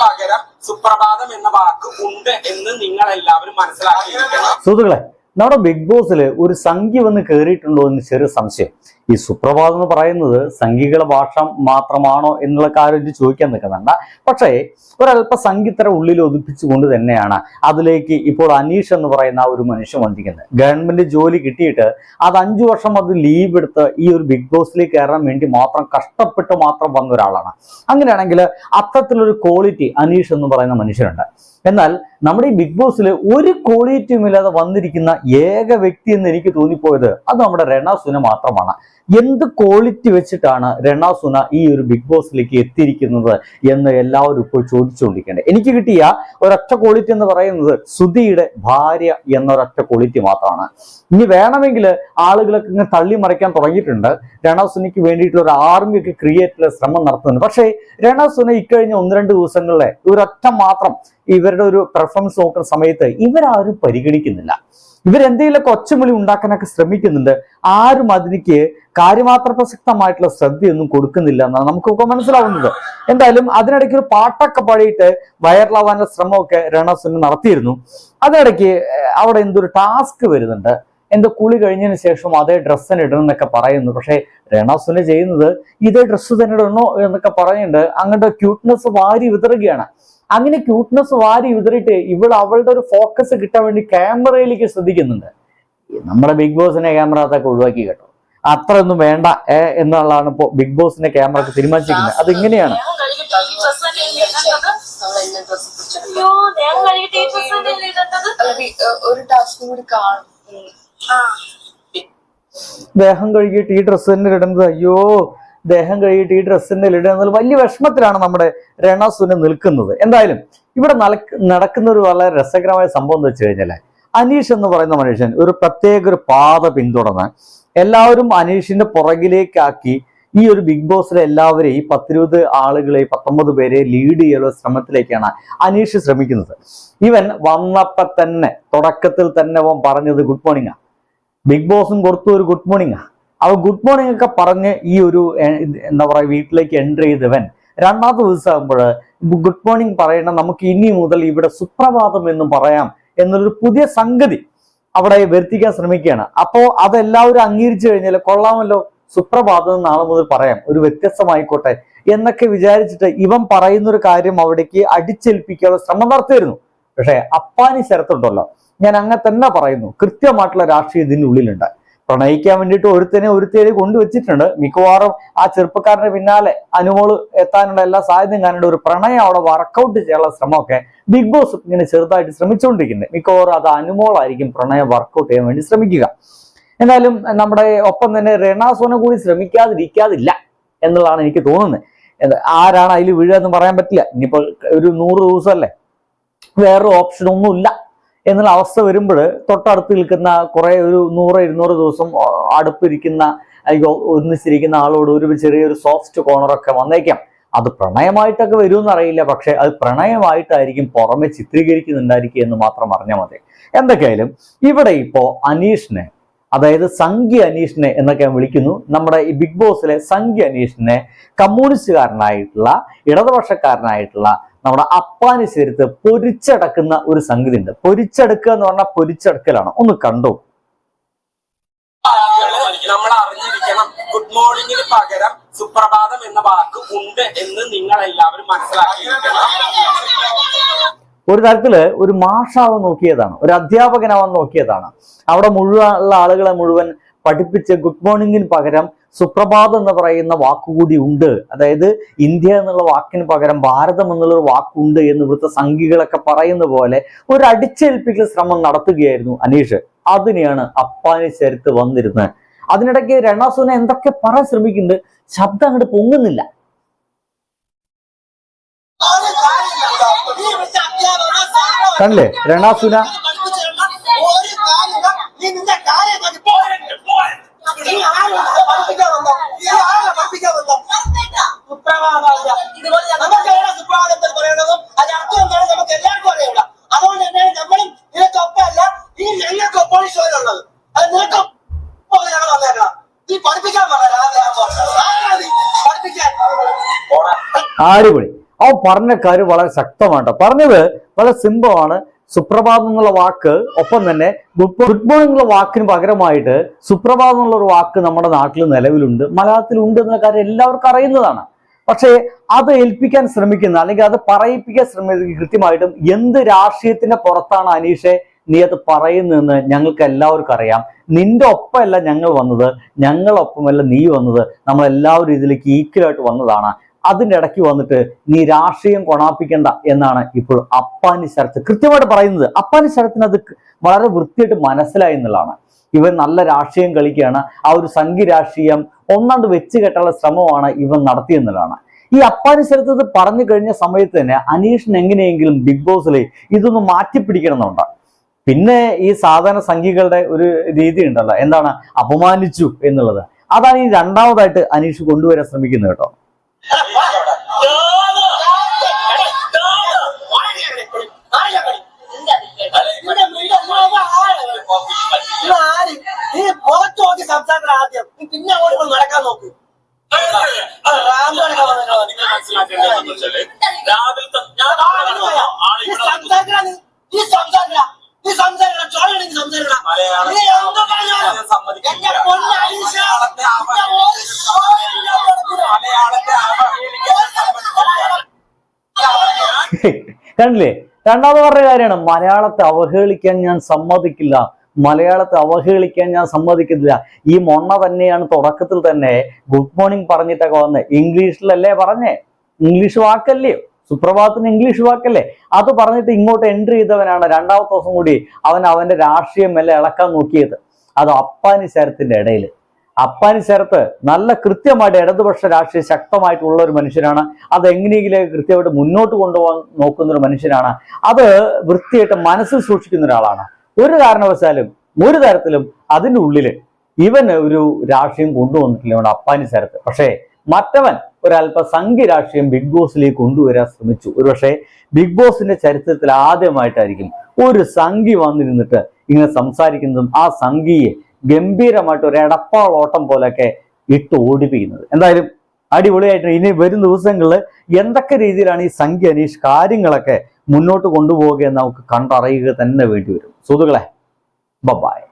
പകരം സുപ്രഭാതം എന്ന വാക്ക് ഉണ്ട് എന്ന് നിങ്ങൾ എല്ലാവരും മനസ്സിലാക്കിയിരിക്കണം. സുഹൃത്തുക്കളെ നമ്മുടെ ബിഗ് ബോസിൽ ഒരു സംഖ്യ വന്ന് കയറിയിട്ടുണ്ടോ എന്ന് ചെറിയ സംശയം. ഈ സുപ്രഭാതം എന്ന് പറയുന്നത് സംഘിക ഭാഷ മാത്രമാണോ എന്നുള്ള കാര്യം ചോദിക്കാൻ നിൽക്കുന്നുണ്ട്. പക്ഷേ ഒരല്പ സംഘിത്തര ഉള്ളിൽ ഒതുപ്പിച്ചുകൊണ്ട് തന്നെയാണ് അതിലേക്ക് ഇപ്പോൾ അനീഷ് എന്ന് പറയുന്ന ഒരു മനുഷ്യൻ വന്നിരിക്കുന്നത്. ഗവൺമെന്റ് ജോലി കിട്ടിയിട്ട് അത് അഞ്ചു വർഷം അത് ലീവ് എടുത്ത് ഈ ഒരു ബിഗ് ബോസിലേക്ക് കയറാൻ വേണ്ടി മാത്രം കഷ്ടപ്പെട്ട് മാത്രം വന്ന ഒരാളാണ്. അങ്ങനെയാണെങ്കിൽ അത്തരത്തിലൊരു ക്വാളിറ്റി അനീഷ് എന്ന് പറയുന്ന മനുഷ്യനുണ്ട്. എന്നാൽ നമ്മുടെ ഈ ബിഗ് ബോസിൽ ഒരു ക്വാളിറ്റിയും ഇല്ലാതെ വന്നിരിക്കുന്ന ഏക വ്യക്തി എന്ന് എനിക്ക് തോന്നിപ്പോയത് അത് നമ്മുടെ രണാസുന മാത്രമാണ്. എന്ത് ക്വാളിറ്റി വെച്ചിട്ടാണ് രണാസുന ഈ ഒരു ബിഗ് ബോസിലേക്ക് എത്തിയിരിക്കുന്നത് എന്ന് എല്ലാവരും ഇപ്പോൾ ചോദിച്ചുകൊണ്ടിരിക്കേണ്ടത് എനിക്ക് കിട്ടിയ ഒരൊറ്റ ക്വാളിറ്റി എന്ന് പറയുന്നത് സുധിയുടെ ഭാര്യ എന്നൊരൊറ്റ ക്വാളിറ്റി മാത്രമാണ്. ഇനി വേണമെങ്കിൽ ആളുകളൊക്കെ ഇങ്ങനെ തള്ളി മറിക്കാൻ തുടങ്ങിയിട്ടുണ്ട്. രണാസുനയ്ക്ക് വേണ്ടിയിട്ടുള്ള ഒരു ആർമി ഒക്കെ ക്രിയേറ്റ് ചെയ്യാൻ ശ്രമം നടത്തുന്നുണ്ട്. പക്ഷേ രണാസുന ഇക്കഴിഞ്ഞ ഒന്ന് രണ്ട് ദിവസങ്ങളിലെ ഒരൊറ്റ മാത്രം ഇവരുടെ ഒരു പെർഫോമൻസ് നോക്കുന്ന സമയത്ത് ഇവരാരും പരിഗണിക്കുന്നില്ല. ഇവരെന്തെങ്കിലുമൊക്കെ ഒച്ചവിളി ഉണ്ടാക്കാനൊക്കെ ശ്രമിക്കുന്നുണ്ട്. ആരും അതിലേക്ക് കാര്യമാത്ര പ്രസക്തമായിട്ടുള്ള ശ്രദ്ധയൊന്നും കൊടുക്കുന്നില്ല എന്നാണ് നമുക്കൊക്കെ മനസ്സിലാവുന്നത്. എന്തായാലും അതിനിടയ്ക്ക് ഒരു പാട്ടൊക്കെ പാടിയിട്ട് വൈറലാവാനുള്ള ശ്രമമൊക്കെ രണസുന് നടത്തിയിരുന്നു. അതിനിടയ്ക്ക് അവിടെ എന്തൊരു ടാസ്ക് വരുന്നുണ്ട്. എന്തോ കുളി കഴിഞ്ഞതിന് ശേഷം അതേ ഡ്രസ്സ് തന്നെ ഇടണം എന്നൊക്കെ പറയുന്നു. പക്ഷേ രണസുന ചെയ്യുന്നത് ഇതേ ഡ്രസ്സ് തന്നെ ഇടണോ എന്നൊക്കെ പറയുന്നുണ്ട്. അങ്ങനത്തെ ക്യൂട്ട്നെസ് വാരി വിതറുകയാണ്. അങ്ങനെ ക്യൂട്ട്നെസ് വാരി ഉതിരിട്ട് ഇവൾ അവളുടെ ഒരു ഫോക്കസ് കിട്ടാൻ വേണ്ടി ക്യാമറയിലേക്ക് ശ്രദ്ധിക്കുന്നുണ്ട്. നമ്മുടെ ബിഗ് ബോസിനെ ക്യാമറ അതൊക്കെ ഒഴിവാക്കി കേട്ടോ. അത്ര ഒന്നും വേണ്ട ഏ, എന്നുള്ളതാണ് ഇപ്പോ ബിഗ് ബോസിന്റെ ക്യാമറ ഒക്കെ തീരുമാനിച്ചിരിക്കുന്നത്. അത് ഇങ്ങനെയാണ് ദേഹം കഴുകിയിട്ട് ഈ ഡ്രസ്സ് തന്നെ ഇടുന്നത് അയ്യോ ദേഹം കഴുകിയിട്ട് ഈ ഡ്രസ്സിന്റെ ഇടുക വലിയ വിഷമത്തിലാണ് നമ്മുടെ രണസുന നിൽക്കുന്നത്. എന്തായാലും ഇവിടെ നടക്കുന്ന ഒരു വളരെ രസകരമായ സംഭവം എന്ന് വെച്ച് കഴിഞ്ഞാൽ അനീഷ് എന്ന് പറയുന്ന മനുഷ്യൻ ഒരു പ്രത്യേക ഒരു പാത പിന്തുടർന്ന് എല്ലാവരും അനീഷിന്റെ പുറകിലേക്കാക്കി ഈ ഒരു ബിഗ് ബോസിലെ എല്ലാവരെയും ഈ പത്തിരുപത് ആളുകളെ പത്തൊമ്പത് പേരെ ലീഡ് ചെയ്യാനുള്ള ശ്രമത്തിലേക്കാണ് അനീഷ് ശ്രമിക്കുന്നത്. ഇവൻ വന്നപ്പോൾ തന്നെ തുടക്കത്തിൽ തന്നെ അവൻ പറഞ്ഞത് ഗുഡ് മോർണിംഗ് ബിഗ് ബോസും കൊടുത്തു ഒരു ഗുഡ് മോർണിംഗ് അവ ഗുഡ് മോർണിംഗ് ഒക്കെ പറഞ്ഞ് ഈ ഒരു എന്താ പറയുക വീട്ടിലേക്ക് എന്റർ ചെയ്തവൻ രണ്ടാമത്തെ ദിവസമാകുമ്പോൾ ഗുഡ് മോർണിംഗ് പറയണം നമുക്ക് ഇനി മുതൽ ഇവിടെ സുപ്രഭാതം എന്ന് പറയാം എന്നൊരു പുതിയ സംഗതി അവിടെ വരുത്തിക്കാൻ ശ്രമിക്കുകയാണ്. അപ്പോ അതെല്ലാവരും അംഗീകരിച്ചു കഴിഞ്ഞാൽ കൊള്ളാമല്ലോ സുപ്രഭാതം നാളെ മുതൽ പറയാം ഒരു വ്യത്യസ്തമായിക്കോട്ടെ എന്നൊക്കെ വിചാരിച്ചിട്ട് ഇവൻ പറയുന്ന ഒരു കാര്യം അവിടേക്ക് അടിച്ചേൽപ്പിക്കാനുള്ള ശ്രമം നടത്തിയിരുന്നു. പക്ഷേ അപ്പാനി ശരത്തുണ്ടല്ലോ. ഞാൻ അങ്ങനെ തന്നെ പറയുന്നു കൃത്യമായിട്ടുള്ള രാഷ്ട്രീയം ഉള്ളിലുണ്ട് പ്രണയിക്കാൻ വേണ്ടിയിട്ട് ഒരുത്തനെ ഒരുത്തേനെ കൊണ്ടുവച്ചിട്ടുണ്ട്. മിക്കവാറും ആ ചെറുപ്പക്കാരന്റെ പിന്നാലെ അനുമോൾ എത്താനുള്ള എല്ലാ സാധ്യതയും കാണേണ്ട ഒരു പ്രണയം അവിടെ വർക്കൗട്ട് ചെയ്യാനുള്ള ശ്രമമൊക്കെ ബിഗ് ബോസ് ഇങ്ങനെ ചെറുതായിട്ട് ശ്രമിച്ചുകൊണ്ടിരിക്കുന്നത് മിക്കവാറും അത് അനുമോളായിരിക്കും പ്രണയം വർക്കൗട്ട് ചെയ്യാൻ വേണ്ടി ശ്രമിക്കുക. എന്നാലും നമ്മുടെ ഒപ്പം തന്നെ റെനാസോന കൂടി ശ്രമിക്കാതിരിക്കാതില്ല എന്നുള്ളതാണ് എനിക്ക് തോന്നുന്നത്. ആരാണ് അതിൽ വീഴുക എന്ന് പറയാൻ പറ്റില്ല. ഇനിയിപ്പോൾ ഒരു നൂറ് ദിവസമല്ലേ? വേറൊരു ഓപ്ഷൻ ഒന്നുമില്ല. എന്നുള്ള അവസ്ഥ വരുമ്പോൾ തൊട്ടടുത്ത് നിൽക്കുന്ന കുറെ ഒരു നൂറ് ഇരുന്നൂറ് ദിവസം അടുപ്പിരിക്കുന്ന ഒന്നിച്ചിരിക്കുന്ന ആളോട് ഒരു ചെറിയൊരു സോഫ്റ്റ് കോർണറൊക്കെ വന്നേക്കാം. അത് പ്രണയമായിട്ടൊക്കെ വരുമെന്ന് അറിയില്ല പക്ഷെ അത് പ്രണയമായിട്ടായിരിക്കും പുറമെ ചിത്രീകരിക്കുന്നുണ്ടായിരിക്കും എന്ന് മാത്രം അറിഞ്ഞാൽ മതി. എന്തൊക്കെയായാലും ഇവിടെ ഇപ്പോ അനീഷിനെ അതായത് സംഖ്യ അനീഷിനെ എന്നൊക്കെ ഞാൻ വിളിക്കുന്നു. നമ്മുടെ ഈ ബിഗ് ബോസിലെ സംഖ്യ അനീഷിനെ കമ്മ്യൂണിസ്റ്റുകാരനായിട്ടുള്ള ഇടതുപക്ഷക്കാരനായിട്ടുള്ള നമ്മുടെ അപ്പാനി ചേർത്ത് പൊരിച്ചടക്കുന്ന ഒരു സംഗതി ഉണ്ട് പൊരിച്ചെടുക്കുക എന്ന് പറഞ്ഞാൽ പൊരിച്ചെടുക്കലാണ്. ഒന്ന് കണ്ടു? നമ്മൾ അറിഞ്ഞിരിക്കണം. ഗുഡ് മോർണിംഗിന് പകരം സുപ്രഭാതം എന്ന വാക്ക് ഉണ്ട് എന്ന് നിങ്ങൾ എല്ലാവരും മനസ്സിലാക്കിയിരിക്കണം. ഒരു തരത്തിൽ ഒരു മാഷാവാൻ നോക്കിയതാണ്. ഒരു അധ്യാപകനാവാൻ നോക്കിയതാണ്. അവിടെ മുഴുവൻ ഉള്ള ആളുകളെ മുഴുവൻ പഠിപ്പിച്ച് ഗുഡ് മോർണിംഗിന് പകരം സുപ്രഭാതം എന്ന് പറയുന്ന വാക്കുകൂടി ഉണ്ട്. അതായത് ഇന്ത്യ എന്നുള്ള വാക്കിന് പകരം ഭാരതം എന്നുള്ള ഒരു വാക്കുണ്ട് എന്ന് ഇവിടുത്തെ സംഘികളൊക്കെ പറയുന്ന പോലെ ഒരു അടിച്ചേൽപ്പിക്കൽ ശ്രമം നടത്തുകയായിരുന്നു അനീഷ്. അതിനെയാണ് അപ്പാനി ചരിത്ത് വന്നിരുന്നത്. അതിനിടയ്ക്ക് രണാസുന എന്തൊക്കെ പറയാൻ ശ്രമിക്കുന്നുണ്ട്? ശബ്ദം അങ്ങോട്ട് പൊങ്ങുന്നില്ല. കണ്ടില്ലേ? രണാസുന ഒരു കാര്യമില്ല നീ നിന്റെ കാര്യം നോക്കി പോരെ, പോരെ. നീ ആരാ പഠിപ്പിക്കാൻ വന്നോ? നീ ആരാ പഠിപ്പിക്കാൻ വന്നോ? സുപ്രഭാതമില്ല. നമുക്ക് എവിടെ സുപ്രഭാതം എന്ന് പറയുന്നതും അതിന്റെ അർത്ഥം എന്താണെന്ന് നമുക്ക് എല്ലാവർക്കും അറിയില്ല. അതുകൊണ്ട് തന്നെയാണ് നമ്മളും നിനക്കൊപ്പമല്ല നീ ഞങ്ങൾക്കൊപ്പം ഈ ഷോയിലുള്ളത് നിനക്ക് നിനക്കൊപ്പം ഞങ്ങൾ വന്നേക്കണം നീ പഠിപ്പിക്കാൻ പറഞ്ഞ പഠിപ്പിക്കാൻ? അടിപൊളി അവൻ പറഞ്ഞ കാര്യം വളരെ ശക്തമാണ് പറഞ്ഞത് വളരെ സിമ്പിൾ ആണ്. സുപ്രഭാതം എന്നുള്ള വാക്ക് ഒപ്പം തന്നെ ഗുഡ് ഗുഡ് മോർണിംഗ് എന്നുള്ള വാക്കിന് പകരമായിട്ട് സുപ്രഭാതം എന്നുള്ള ഒരു വാക്ക് നമ്മുടെ നാട്ടിൽ നിലവിലുണ്ട്. മലയാളത്തിൽ ഉണ്ട് എന്ന കാര്യം എല്ലാവർക്കും അറിയുന്നതാണ്. പക്ഷേ അത് ഏൽപ്പിക്കാൻ ശ്രമിക്കുന്ന അല്ലെങ്കിൽ അത് പറയിപ്പിക്കാൻ ശ്രമിക്കുന്ന കൃത്യമായിട്ടും എന്ത് രാഷ്ട്രീയത്തിന്റെ പുറത്താണ് അനീഷെ നീ അത് പറയുന്നതെന്ന് ഞങ്ങൾക്ക് എല്ലാവർക്കും അറിയാം. നിന്റെ ഒപ്പമല്ല ഞങ്ങൾ വന്നത്. ഞങ്ങളൊപ്പമല്ല നീ വന്നത്. നമ്മളെല്ലാവരും ഇതിലേക്ക് ഈക്വലായിട്ട് വന്നതാണ്. അതിന്റെ ഇടയ്ക്ക് വന്നിട്ട് നീ രാഷ്ട്രീയം കൊണാപ്പിക്കണ്ട എന്നാണ് ഇപ്പോൾ അപ്പാനി ശരത്ത് കൃത്യമായിട്ട് പറയുന്നത്. അപ്പാനി ശരത്തിന് അത് വളരെ വൃത്തിയായിട്ട് മനസ്സിലായി എന്നുള്ളതാണ്. ഇവൻ നല്ല രാഷ്ട്രീയം കളിക്കുകയാണ്. ആ ഒരു സംഘി രാഷ്ട്രീയം ഒന്നാണ്ട് വെച്ച് കെട്ടാനുള്ള ശ്രമമാണ് ഇവൻ നടത്തിയെന്നുള്ളതാണ് ഈ അപ്പാനി ഇത് പറഞ്ഞു കഴിഞ്ഞ സമയത്ത് തന്നെ അനീഷിന് എങ്ങനെയെങ്കിലും ബിഗ് ബോസിൽ ഇതൊന്ന് മാറ്റിപ്പിടിക്കണം എന്നുണ്ട് പിന്നെ ഈ സാധാരണ സംഘികളുടെ ഒരു രീതി ഉണ്ടല്ലോ. എന്താണ്? അപമാനിച്ചു എന്നുള്ളത്. അതാണ് ഈ രണ്ടാമതായിട്ട് അനീഷ് കൊണ്ടുവരാൻ ശ്രമിക്കുന്നത് കേട്ടോ. സംസാരിക്കണം ആദ്യം പിന്നെ അങ്ങോട്ട് നടക്കാൻ നോക്ക് ആ, അങ്ങോട്ട് പോയാ. നീ സംസാരിക്കടാ നീ. നീ സംസാരിക്കടാ. നീ സംസാരിക്കടാ. ചോദിക്കണെങ്കിൽ സംസാരിക്കടാ. നീ എന്ത് പറഞ്ഞാലും എന്റെ പൊന്ന് അനീഷ, നിന്നെ ഒരു ഷോയും ഞാൻ നടത്തില്ല. മലയാളത്തെ അവഹേളിക്കാൻ കണ്ടില്ലേ? രണ്ടാമത് പറഞ്ഞ കാര്യമാണ് മലയാളത്തെ അവഹേളിക്കാൻ ഞാൻ സമ്മതിക്കില്ല. മലയാളത്തെ അവഹേളിക്കാൻ ഞാൻ സമ്മതിക്കുന്നില്ല ഈ മൊണ്ണ തന്നെയാണ് തുടക്കത്തിൽ തന്നെ ഗുഡ് മോർണിംഗ് പറഞ്ഞിട്ടൊക്കെ വന്നത് ഇംഗ്ലീഷിലല്ലേ പറഞ്ഞേ? ഇംഗ്ലീഷ് വാക്കല്ലേ? സുപ്രഭാതത്തിന് ഇംഗ്ലീഷ് വാക്കല്ലേ? അത് പറഞ്ഞിട്ട് ഇങ്ങോട്ട് എൻട്രി ചെയ്തവനാണ് രണ്ടാമത്തെ ദിവസം കൂടി അവൻ അവന്റെ രാഷ്ട്രീയം എല്ലാം ഇളക്കാൻ നോക്കിയത്. അത് അപ്പാനി ശരത്തിന്റെ ഇടയിൽ അപ്പാനി ശരത്ത് നല്ല കൃത്യമായിട്ട് ഇടതുപക്ഷ രാഷ്ട്രീയം ശക്തമായിട്ടുള്ള ഒരു മനുഷ്യനാണ് അത് എങ്ങനെയെങ്കിലും കൃത്യമായിട്ട് മുന്നോട്ട് കൊണ്ടുപോകാൻ നോക്കുന്ന ഒരു മനുഷ്യനാണ് അത് വൃത്തിയായിട്ട് മനസ്സിൽ സൂക്ഷിക്കുന്ന ഒരാളാണ്. ഒരു കാരണവശാലും ഒരു തരത്തിലും അതിന്റെ ഉള്ളിൽ ഇവൻ ഒരു രാഷ്ട്രീയം കൊണ്ടുവന്നിട്ടില്ല ഇവിടെ അപ്പാനി ശരത്ത് പക്ഷേ മറ്റവൻ ഒരല്പ സംഖ്യ രാഷ്ട്രീയം ബിഗ് ബോസിലേക്ക് കൊണ്ടുവരാൻ ശ്രമിച്ചു. ഒരുപക്ഷെ ബിഗ് ബോസിന്റെ ചരിത്രത്തിൽ ആദ്യമായിട്ടായിരിക്കും ഒരു സംഘി വന്നിരുന്നിട്ട് ഇങ്ങനെ സംസാരിക്കുന്നതും ആ സംഘിയെ ഗംഭീരമായിട്ട് ഒരു എടപ്പാളോട്ടം പോലെയൊക്കെ ഇട്ട് ഓടിപ്പിക്കുന്നത്. എന്തായാലും അടിപൊളിയായിട്ട് ഇനി വരും ദിവസങ്ങളിൽ എന്തൊക്കെ രീതിയിലാണ് ഈ സംഖ്യ അനീഷ് കാര്യങ്ങളൊക്കെ മുന്നോട്ട് കൊണ്ടുപോകുക എന്ന് നമുക്ക് കണ്ടറിയുക തന്നെ വേണ്ടി വരും. സുഹൃത്തുക്കളെ ബബായ്